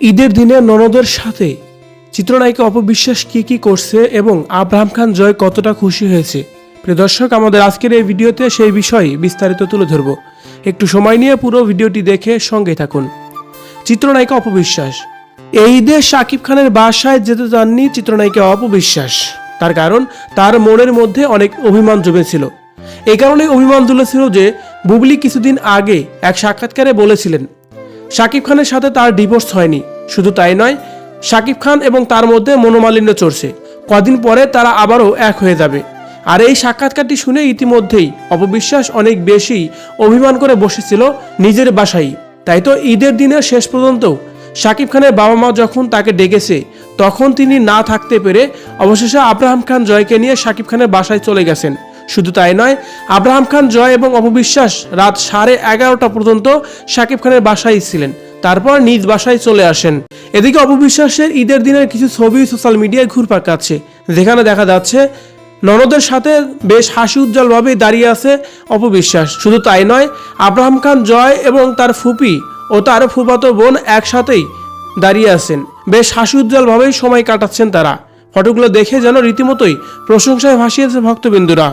ঈদের দিনে ননদের সাথে চিত্রনায়িকা অপবিশ্বাস কি কি করছে এবং আব্রাহাম খান জয় কতটা খুশি হয়েছে? প্রিয় দর্শক, আমাদের আজকের এই ভিডিওতে সেই বিষয়ে বিস্তারিত তুলে ধরব। একটু সময় নিয়ে পুরো ভিডিওটি দেখে সঙ্গে থাকুন। চিত্রনায়িকা অপবিশ্বাস। এই ঈদে শাকিব খানের বাসায় যেতে চাননি চিত্রনায়িকা অপবিশ্বাস। তার কারণ, তার মনের মধ্যে অনেক অভিমান জমেছিল। এই কারণে অভিমান তুলেছিল যে, বুবলি কিছুদিন আগে এক সাক্ষাৎকারে বলেছিলেন শাকিব খানের সাথে তার ডিভোর্স হয়নি। শুধু তাই নয়, শাকিব খান এবং তার মধ্যে মনোমালিন্য চড়ছে। কদিন পরে তারা আবারও এক হয়ে যাবে। আর এই সাক্ষাৎকারটি শুনে ইতিমধ্যেই অপবিশ্বাস অনেক বেশি অভিমান করে বসেছিল নিজের বাসায়। তাই তো ঈদের দিনের শেষ পর্যন্ত শাকিব খানের বাবা মা যখন তাকে ডেকেছে, তখন তিনি না থাকতে পেরে অবশেষে আব্রাহাম খান জয়কে নিয়ে শাকিব খানের বাসায় চলে গেছেন। শুধু তাই নয়, আব্রাহাম খান জয় এবং অপবিশ্বাস রাত সাড়ে এগারোটা পর্যন্ত শাকিব খানের বাসায় ছিলেন। তারপর নিজ বাসায় চলে আসেন। এদিকে অপবিশ্বাসের ঈদের দিনের কিছু ছবি সোশ্যাল মিডিয়ায় ঘুরপাক খাচ্ছে। যেখানে দেখা যাচ্ছে, ননদের সাথে বেশ হাসি উজ্জ্বলভাবে দাঁড়িয়ে আছে অপবিশ্বাস। শুধু তাই নয়, আব্রাহাম খান জয় এবং তার ফুপি ও তার ফুফাতো বোন একসাথেই দাঁড়িয়ে আছেন। বেশ হাসি উজ্জ্বলভাবেই সময় কাটাচ্ছেন তারা। ফটোগুলো দেখে যেন রীতিমতোই প্রশংসায় ভাসিয়েছে ভক্তবিন্দুরা।